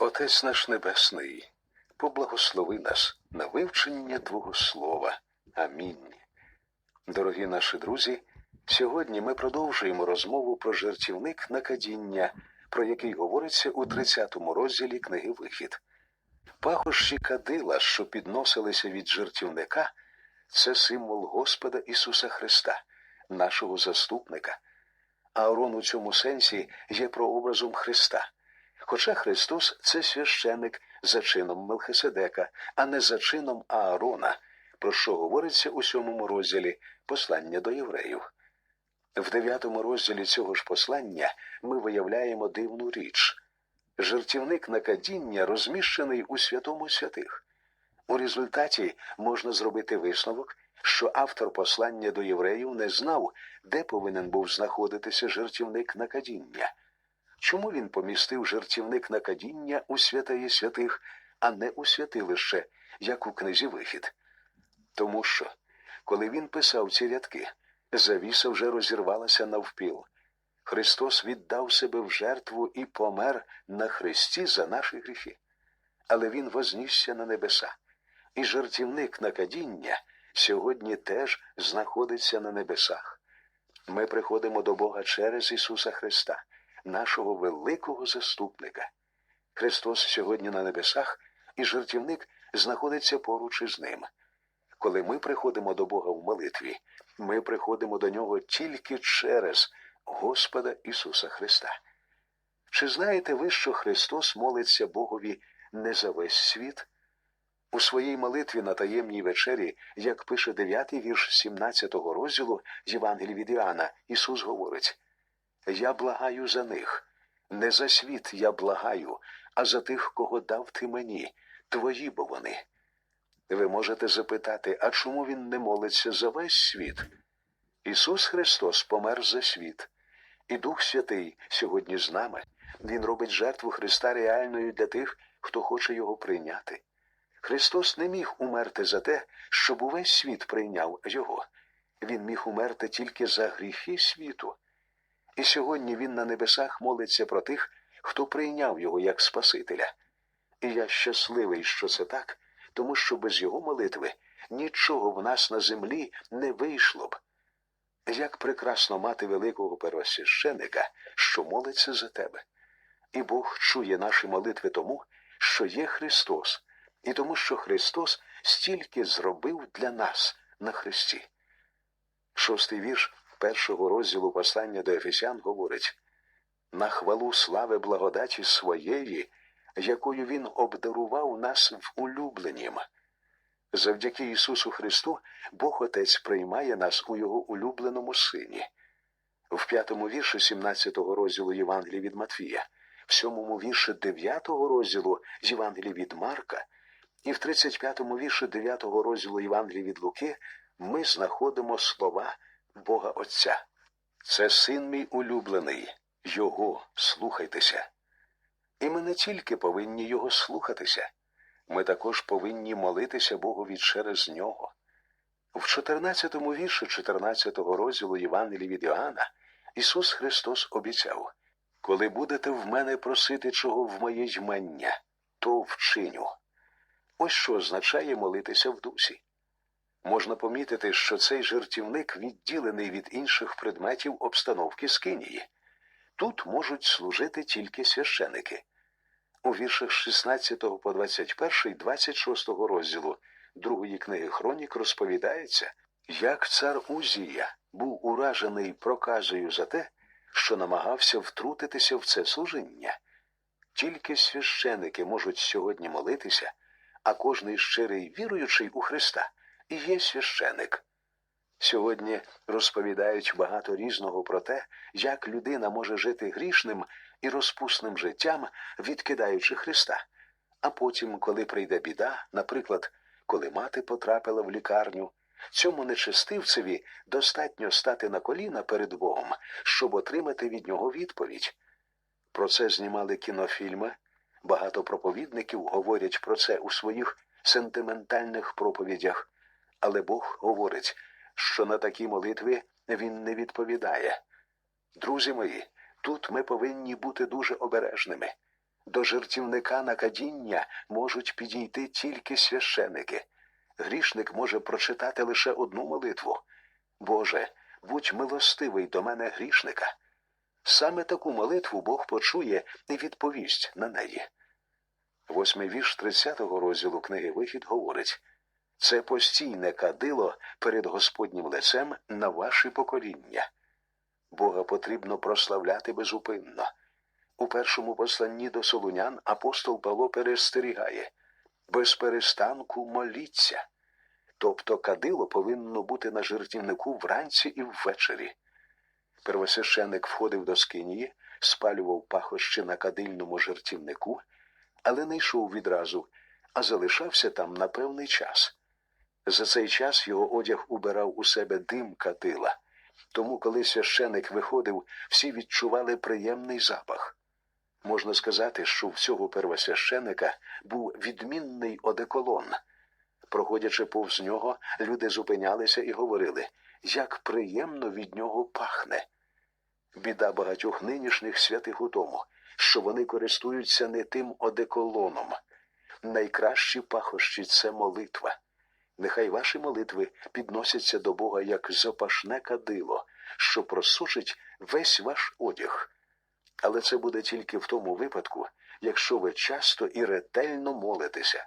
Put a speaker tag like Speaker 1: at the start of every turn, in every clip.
Speaker 1: Отець наш Небесний, поблагослови нас на вивчення Твого Слова. Амінь. Дорогі наші друзі, сьогодні ми продовжуємо розмову про жертівник накадіння, про який говориться у 30-му розділі книги Вихід. Пахощі кадила, що підносилися від жертівника, це символ Господа Ісуса Христа, нашого заступника. Аарон у цьому сенсі є прообразом Христа. Хоча Христос це священик за чином Мелхиседека, а не за чином Аарона, про що говориться у сьомому розділі послання до євреїв. В дев'ятому розділі цього ж послання ми виявляємо дивну річ. Жертівник накадіння розміщений у святому святих. У результаті можна зробити висновок, що автор послання до євреїв не знав, де повинен був знаходитися жертівник накадіння. Чому він помістив жертівник накадіння у святеє святих, а не у святилище, як у книзі Вихід? Тому що, коли він писав ці рядки, завіса вже розірвалася навпіл. Христос віддав себе в жертву і помер на хресті за наші гріхи. Але Він вознісся на небеса, і жертівник накадіння сьогодні теж знаходиться на небесах. Ми приходимо до Бога через Ісуса Христа, нашого великого заступника. Христос сьогодні на небесах, і жертівник знаходиться поруч із ним. Коли ми приходимо до Бога в молитві, ми приходимо до Нього тільки через Господа Ісуса Христа. Чи знаєте ви, що Христос молиться Богові не за весь світ? У своїй молитві на таємній вечері, як пише 9 вірш 17 розділу Євангелії від Іоанна, Ісус говорить: Я благаю за них, не за світ я благаю, а за тих, кого дав ти мені, твої бо вони. Ви можете запитати, а чому він не молиться за весь світ? Ісус Христос помер за світ, і Дух Святий сьогодні з нами. Він робить жертву Христа реальною для тих, хто хоче його прийняти. Христос не міг умерти за те, щоб увесь світ прийняв Його. Він міг умерти тільки за гріхи світу. І сьогодні Він на небесах молиться про тих, хто прийняв Його як Спасителя. І я щасливий, що це так, тому що без Його молитви нічого в нас на землі не вийшло б. Як прекрасно мати великого первосвященика, що молиться за тебе. І Бог чує наші молитви тому, що є Христос, і тому, що Христос стільки зробив для нас на Христі. Шостий вірш першого розділу послання до Ефесян говорить на хвалу слави благодаті своєї, якою Він обдарував нас в улюбленім. Завдяки Ісусу Христу Бог Отець приймає нас у Його улюбленому Сині. В п'ятому вірші 17-го розділу Євангелії від Матвія, в сьомому вірші 9-го розділу Євангелії від Марка і в 35-му вірші 9-го розділу Євангелії від Луки ми знаходимо слова Бога Отця. Це син мій улюблений, Його слухайтеся. І ми не тільки повинні Його слухатися, ми також повинні молитися Богові через нього. В 14-му вірші 14-го розділу Євангелії від Іоанна Ісус Христос обіцяв Коли будете в мене просити чого в моє ймення, то вчиню. Ось що означає молитися в дусі. Можна помітити, що цей жертівник відділений від інших предметів обстановки скинії. Тут можуть служити тільки священики. У віршах 16 по 21 26 розділу другої книги Хронік розповідається, як цар Узія був уражений проказою за те, що намагався втрутитися в це служіння. Тільки священики можуть сьогодні молитися, а кожний щирий віруючий у Христа і є священик. Сьогодні розповідають багато різного про те, як людина може жити грішним і розпусним життям, відкидаючи Христа. А потім, коли прийде біда, наприклад, коли мати потрапила в лікарню, цьому нечестивцеві достатньо стати на коліна перед Богом, щоб отримати від нього відповідь. Про це знімали кінофільми. Багато проповідників говорять про це у своїх сентиментальних проповідях, але Бог говорить, що на такі молитви він не відповідає. Друзі мої, тут ми повинні бути дуже обережними. До жертівника на кадіння можуть підійти тільки священики. Грішник може прочитати лише одну молитву. Боже, будь милостивий до мене грішника. Саме таку молитву Бог почує і відповість на неї. Восьмий вірш 30-го розділу книги Вихід говорить це постійне кадило перед Господнім лицем на ваші покоління. Бога потрібно прославляти безупинно. У першому посланні до солунян апостол Павло перестерігає без перестанку моліться. Тобто кадило повинно бути на жертівнику вранці і ввечері. Первосвященик входив до скинії, спалював пахощі на кадильному жертівнику, але не йшов відразу, а залишався там на певний час. За цей час його одяг убирав у себе дим кадила. Тому, коли священик виходив, всі відчували приємний запах. Можна сказати, що в цього первосвященика був відмінний одеколон. Проходячи повз нього, люди зупинялися і говорили, як приємно від нього пахне. Біда багатьох нинішніх святих у тому, що вони користуються не тим одеколоном. Найкращі пахощі це молитва. Нехай ваші молитви підносяться до Бога як запашне кадило, що просушить весь ваш одяг. Але це буде тільки в тому випадку, якщо ви часто і ретельно молитеся.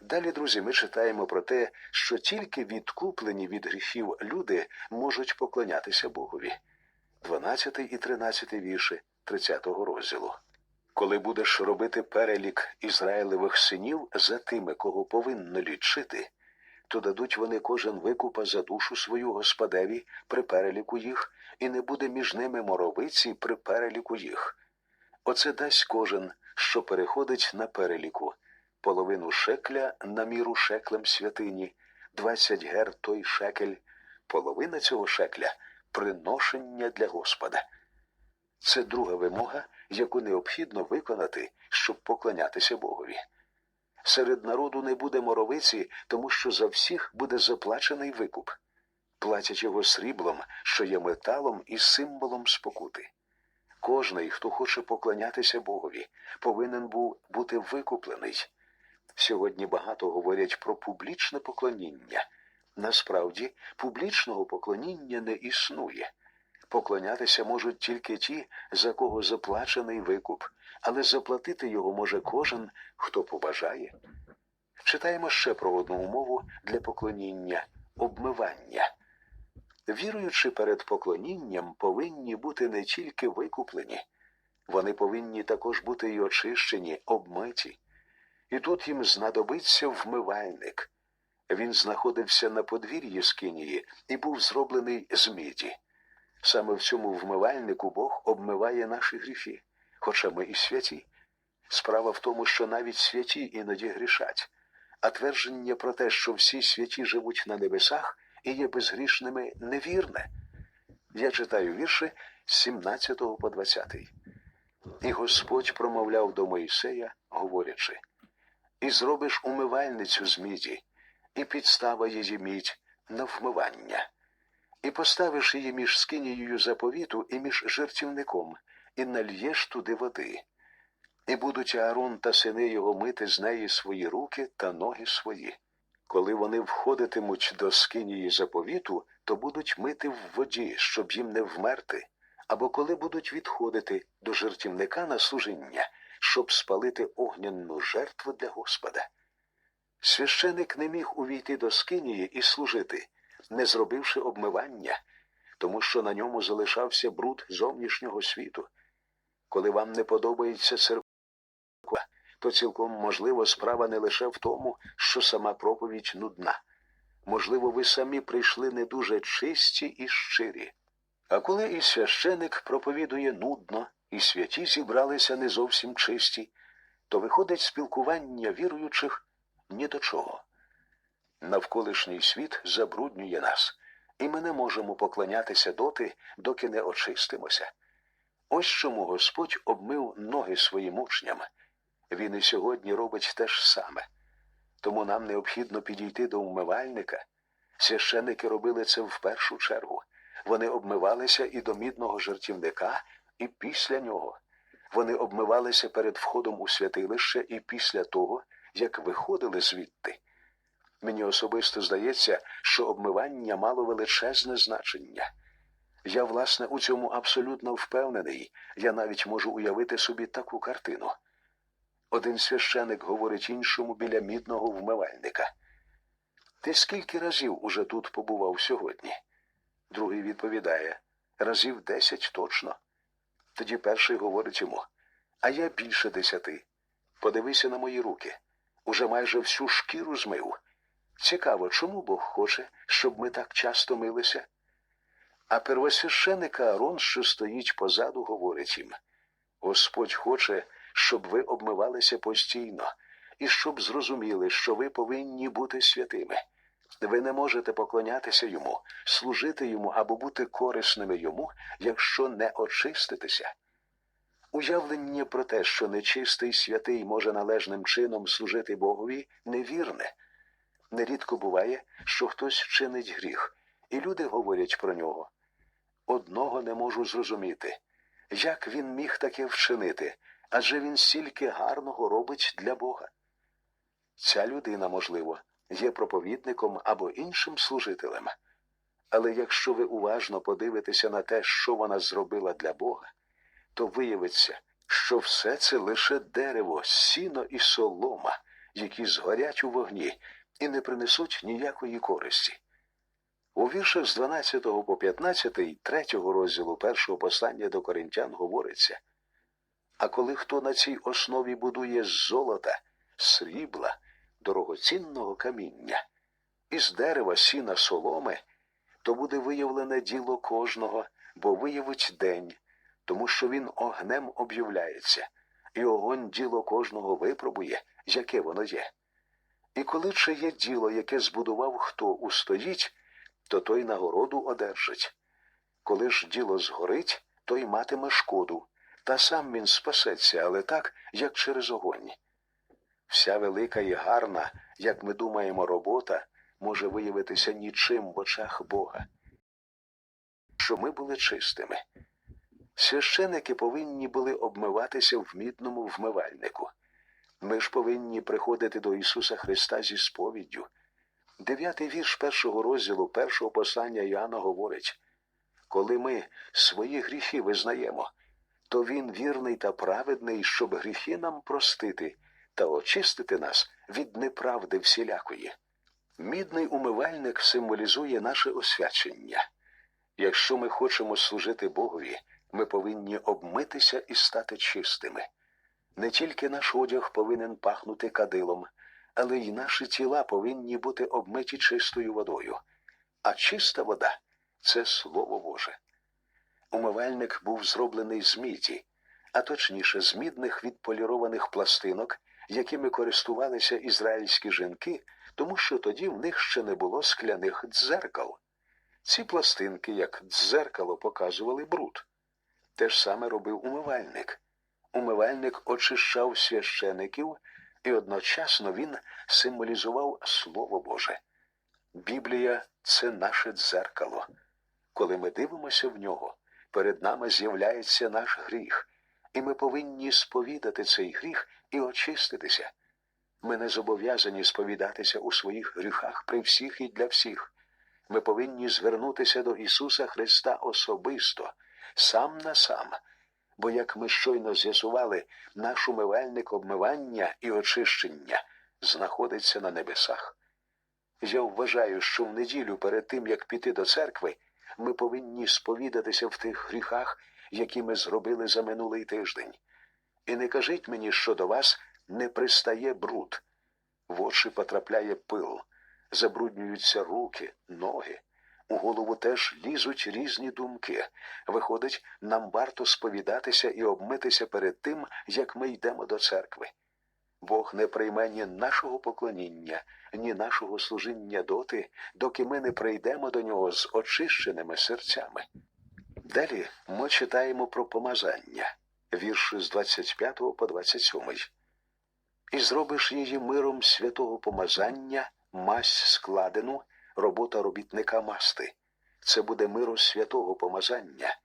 Speaker 1: Далі, друзі, ми читаємо про те, що тільки відкуплені від гріхів люди можуть поклонятися Богові. 12 і 13 вірші 30 розділу. Коли будеш робити перелік Ізраїлевих синів за тими, кого повинно лічити, то дадуть вони кожен викупа за душу свою господеві при переліку їх, і не буде між ними моровиці при переліку їх. Оце дасть кожен, що переходить на переліку, половину шекля на міру шеклем святині, двадцять гер той шекель, половина цього шекля приношення для Господа. Це друга вимога, яку необхідно виконати, щоб поклонятися Богові. Серед народу не буде моровиці, тому що за всіх буде заплачений викуп, платять його сріблом, що є металом і символом спокути. Кожний, хто хоче поклонятися Богові, повинен був бути викуплений. Сьогодні багато говорять про публічне поклоніння. Насправді, публічного поклоніння не існує. Поклонятися можуть тільки ті, за кого заплачений викуп, але заплатити його може кожен, хто побажає. Читаємо ще про одну умову для поклоніння обмивання. Віруючи перед поклонінням, повинні бути не тільки викуплені, вони повинні також бути й очищені, обмиті. І тут їм знадобиться вмивальник. Він знаходився на подвір'ї Скинії і був зроблений з міді. Саме в цьому вмивальнику Бог обмиває наші гріхи, хоча ми і святі. Справа в тому, що навіть святі іноді грішать, а твердження про те, що всі святі живуть на небесах і є безгрішними, невірне. Я читаю вірші з 17 по 20. І Господь промовляв до Моїсея, говорячи: І зробиш умивальницю з міді, і підстава її мідь на вмивання, і поставиш її між скинією заповіту і між жертівником, і нальєш туди води. І будуть Аарон та сини його мити з неї свої руки та ноги свої. Коли вони входитимуть до скинії заповіту, то будуть мити в воді, щоб їм не вмерти, або коли будуть відходити до жертівника на служіння, щоб спалити огнянну жертву для Господа. Священик не міг увійти до скинії і служити, не зробивши обмивання, тому що на ньому залишався бруд зовнішнього світу. Коли вам не подобається церква, то цілком можливо справа не лише в тому, що сама проповідь нудна. Можливо, ви самі прийшли не дуже чисті і щирі. А коли і священик проповідує нудно, і святі зібралися не зовсім чисті, то виходить спілкування віруючих ні до чого. Навколишній світ забруднює нас, і ми не можемо поклонятися доти, доки не очистимося. Ось чому Господь обмив ноги своїм учням. Він і сьогодні робить те ж саме. Тому нам необхідно підійти до умивальника. Священники робили це в першу чергу. Вони обмивалися і до мідного жертівника, і після нього. Вони обмивалися перед входом у святилище і після того, як виходили звідти. Мені особисто здається, що обмивання мало величезне значення. Я, власне, у цьому абсолютно впевнений. Я навіть можу уявити собі таку картину. Один священик говорить іншому біля мідного вмивальника. Ти скільки разів уже тут побував сьогодні? Другий відповідає разів десять точно. Тоді перший говорить йому, а я більше десяти. Подивися на мої руки. Уже майже всю шкіру змив. Цікаво, чому Бог хоче, щоб ми так часто милися? А первосвященик Аарон, що стоїть позаду, говорить їм Господь хоче, щоб ви обмивалися постійно, і щоб зрозуміли, що ви повинні бути святими. Ви не можете поклонятися йому, служити йому або бути корисними йому, якщо не очиститеся. Уявлення про те, що нечистий святий може належним чином служити Богові, невірне. Нерідко буває, що хтось чинить гріх, і люди говорять про нього. Одного не можу зрозуміти, як він міг таке вчинити, адже він стільки гарного робить для Бога. Ця людина, можливо, є проповідником або іншим служителем. Але якщо ви уважно подивитеся на те, що вона зробила для Бога, то виявиться, що все це лише дерево, сіно і солома, які згорять у вогні і не принесуть ніякої користі. У віршах з 12 по 15 третього розділу першого послання до коринтян говориться А коли хто на цій основі будує з золота, срібла, дорогоцінного каміння, із дерева сіна соломи, то буде виявлене діло кожного, бо виявить день, тому що він огнем об'являється, і огонь діло кожного випробує, яке воно є. І коли чи є діло, яке збудував хто устоїть, то той нагороду одержить. Коли ж діло згорить, той матиме шкоду, та сам він спасеться, але так, як через огонь. Вся велика і гарна, як ми думаємо, робота може виявитися нічим в очах Бога. Що ми були чистими. Священики повинні були обмиватися в мідному вмивальнику. Ми ж повинні приходити до Ісуса Христа зі сповіддю. Дев'ятий вірш першого розділу першого послання Іоанна говорить коли ми свої гріхи визнаємо, то Він вірний та праведний, щоб гріхи нам простити та очистити нас від неправди всілякої. Мідний умивальник символізує наше освячення. Якщо ми хочемо служити Богові, ми повинні обмитися і стати чистими. Не тільки наш одяг повинен пахнути кадилом, але й наші тіла повинні бути обмиті чистою водою. А чиста вода це Слово Боже. Умивальник був зроблений з міді, а точніше з мідних відполірованих пластинок, якими користувалися ізраїльські жінки, тому що тоді в них ще не було скляних дзеркал. Ці пластинки, як дзеркало, показували бруд. Те ж саме робив умивальник. Умивальник очищав священиків, і одночасно він символізував Слово Боже. Біблія це наше дзеркало. Коли ми дивимося в нього, перед нами з'являється наш гріх, і ми повинні сповідати цей гріх і очиститися. Ми не зобов'язані сповідатися у своїх гріхах при всіх і для всіх. Ми повинні звернутися до Ісуса Христа особисто, сам на сам. Бо, як ми щойно з'ясували, наш умивальник обмивання і очищення знаходиться на небесах. Я вважаю, що в неділю перед тим, як піти до церкви, ми повинні сповідатися в тих гріхах, які ми зробили за минулий тиждень. І не кажіть мені, що до вас не пристає бруд. В очі потрапляє пил, забруднюються руки, ноги. У голову теж лізуть різні думки. Виходить, нам варто сповідатися і обмитися перед тим, як ми йдемо до церкви. Бог не прийме ні нашого поклоніння, ні нашого служіння доти, доки ми не прийдемо до нього з очищеними серцями. Далі ми читаємо про помазання, вірші з 25 по 27. І зробиш її миром святого помазання, мазь складену, робота робітника масти. Це буде миру святого помазання.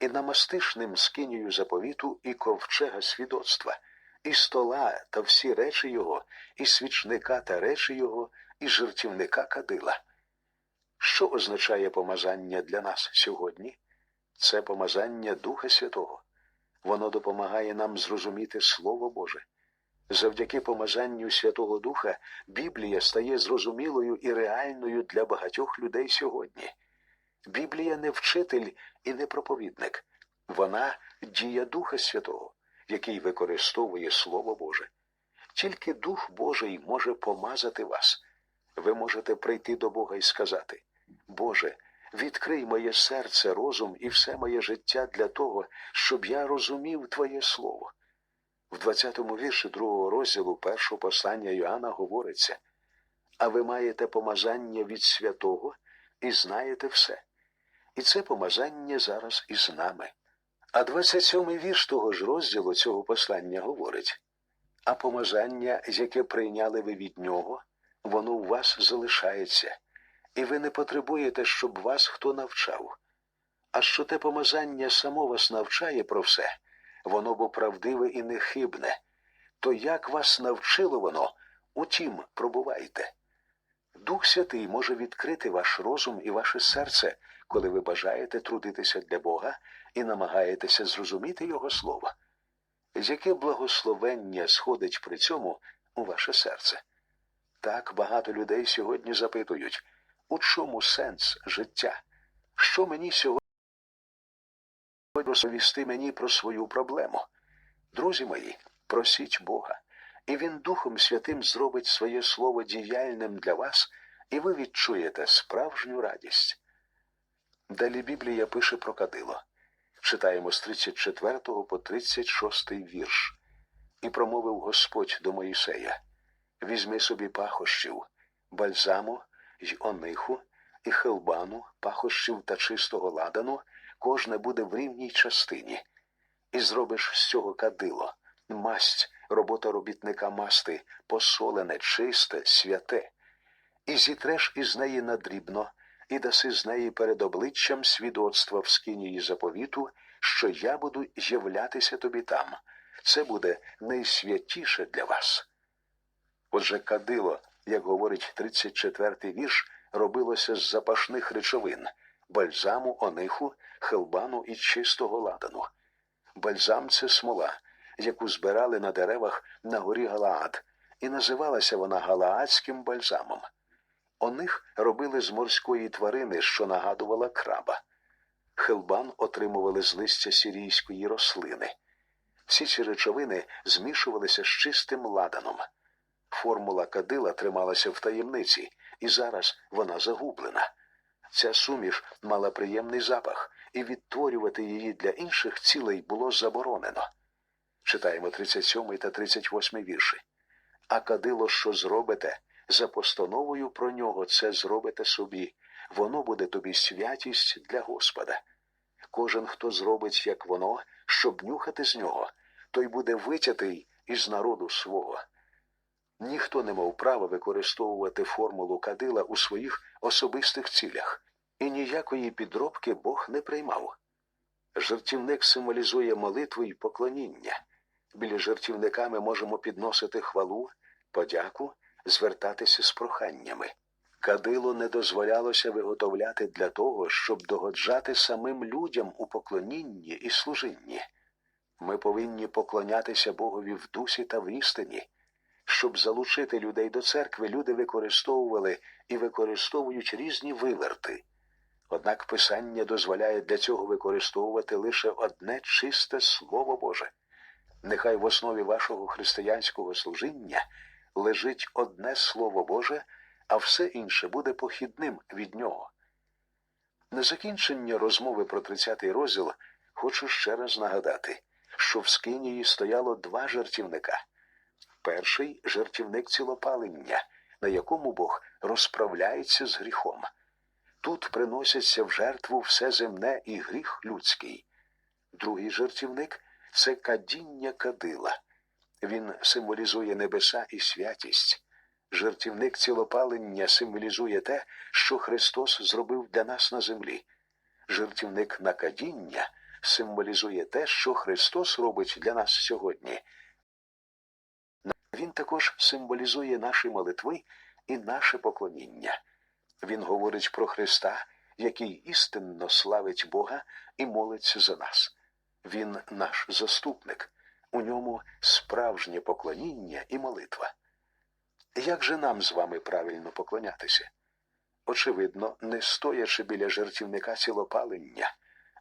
Speaker 1: і намастиш ним скинію заповіту і ковчега свідоцтва, і стола та всі речі його, і свічника та речі його, і жертівника кадила. Що означає помазання для нас сьогодні? Це помазання Духа Святого. Воно допомагає нам зрозуміти Слово Боже. Завдяки помазанню Святого Духа Біблія стає зрозумілою і реальною для багатьох людей сьогодні. Біблія не вчитель і не проповідник, вона дія Духа Святого, який використовує Слово Боже. Тільки Дух Божий може помазати вас. Ви можете прийти до Бога і сказати: Боже, відкрий моє серце, розум і все моє життя для того, щоб я розумів Твоє Слово. В 20-му вірші другого розділу першого послання Йоанна говориться А ви маєте помазання від святого і знаєте все. І це помазання зараз із нами. А 27-й вірш того ж розділу цього послання говорить А помазання, яке прийняли ви від нього, воно у вас залишається, і ви не потребуєте, щоб вас хто навчав. А що те помазання само вас навчає про все, воно бо правдиве і нехибне, то як вас навчило воно, утім пробувайте. Дух Святий може відкрити ваш розум і ваше серце, коли ви бажаєте трудитися для Бога і намагаєтеся зрозуміти Його Слово. Яке благословення сходить при цьому у ваше серце? Так багато людей сьогодні запитують, у чому сенс життя? Що мені сьогодні розповісти мені про свою проблему? Друзі мої, просіть Бога, і Він Духом Святим зробить своє слово діяльним для вас, і ви відчуєте справжню радість. Далі Біблія пише про кадило. Читаємо з 34 по 36 вірш. І промовив Господь до Моїсея Візьми собі пахощів, бальзаму й ониху, і хелбану, пахощів та чистого ладану, кожне буде в рівній частині, і зробиш з цього кадило, масть, робота робітника масти, посолене, чисте, святе, і зітреш із неї надрібно, і даси з неї перед обличчям свідоцтва в скинії заповіту, що я буду являтися тобі там. Це буде найсвятіше для вас. Отже, кадило, як говорить 34-й вірш, робилося з запашних речовин бальзаму, ониху, хелбану і чистого ладану. Бальзам це смола, яку збирали на деревах на горі Галаад, і називалася вона галаадським бальзамом. Оних робили з морської тварини, що нагадувала краба. Хелбан отримували з листя сірійської рослини. Всі ці речовини змішувалися з чистим ладаном. Формула кадила трималася в таємниці, і зараз вона загублена. Ця суміш мала приємний запах, і відтворювати її для інших цілей було заборонено. Читаємо 37 та 38 вірші. А кадило, що зробите, за постановою про нього це зробите собі, воно буде тобі святість для Господа. Кожен, хто зробить, як воно, щоб нюхати з нього, той буде витятий із народу свого. Ніхто не мав права використовувати формулу кадила у своїх особистих цілях, і ніякої підробки Бог не приймав. Жертівник символізує молитву і поклоніння. Біля жертівника ми можемо підносити хвалу, подяку, звертатися з проханнями. Кадило не дозволялося виготовляти для того, щоб догоджати самим людям у поклонінні і служінні. Ми повинні поклонятися Богові в дусі та в істині. Щоб залучити людей до церкви, люди використовували і використовують різні виверти. Однак Писання дозволяє для цього використовувати лише одне чисте Слово Боже. Нехай в основі вашого християнського служіння лежить одне Слово Боже, а все інше буде похідним від нього. На закінчення розмови про 30-й розділ хочу ще раз нагадати, що в Скинії стояло два жертівника. Перший жертівник цілопалення, на якому Бог розправляється з гріхом. Тут приносяться в жертву все земне і гріх людський. Другий жертівник це кадіння кадила. Він символізує небеса і святість. Жертівник цілопалення символізує те, що Христос зробив для нас на землі. Жертівник накадіння символізує те, що Христос робить для нас сьогодні. Він також символізує наші молитви і наше поклоніння. Він говорить про Христа, який істинно славить Бога і молиться за нас. Він наш заступник, у ньому справжнє поклоніння і молитва. Як же нам з вами правильно поклонятися? Очевидно, не стоячи біля жертівника цілопалення,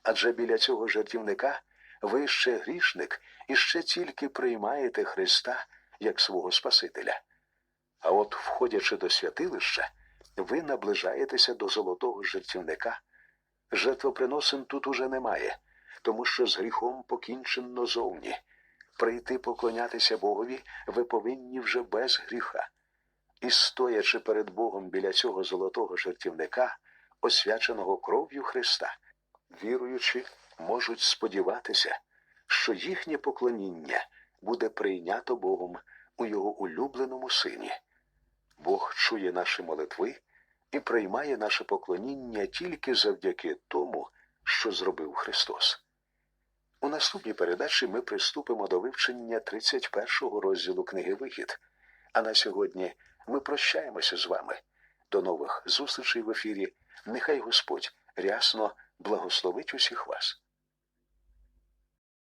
Speaker 1: адже біля цього жертівника ви ще грішник і ще тільки приймаєте Христа як свого Спасителя. А от, входячи до святилища, ви наближаєтеся до золотого жертівника. Жертвоприносин тут уже немає, тому що з гріхом покінчено зовні. Прийти поклонятися Богові ви повинні вже без гріха. І стоячи перед Богом біля цього золотого жертівника, освяченого кров'ю Христа, віруючи, можуть сподіватися, що їхнє поклоніння буде прийнято Богом у його улюбленому сині. Бог чує наші молитви і приймає наше поклоніння тільки завдяки тому, що зробив Христос. У наступній передачі ми приступимо до вивчення 31-го розділу книги Вихід. А на сьогодні ми прощаємося з вами. До нових зустрічей в ефірі. Нехай Господь рясно благословить усіх вас.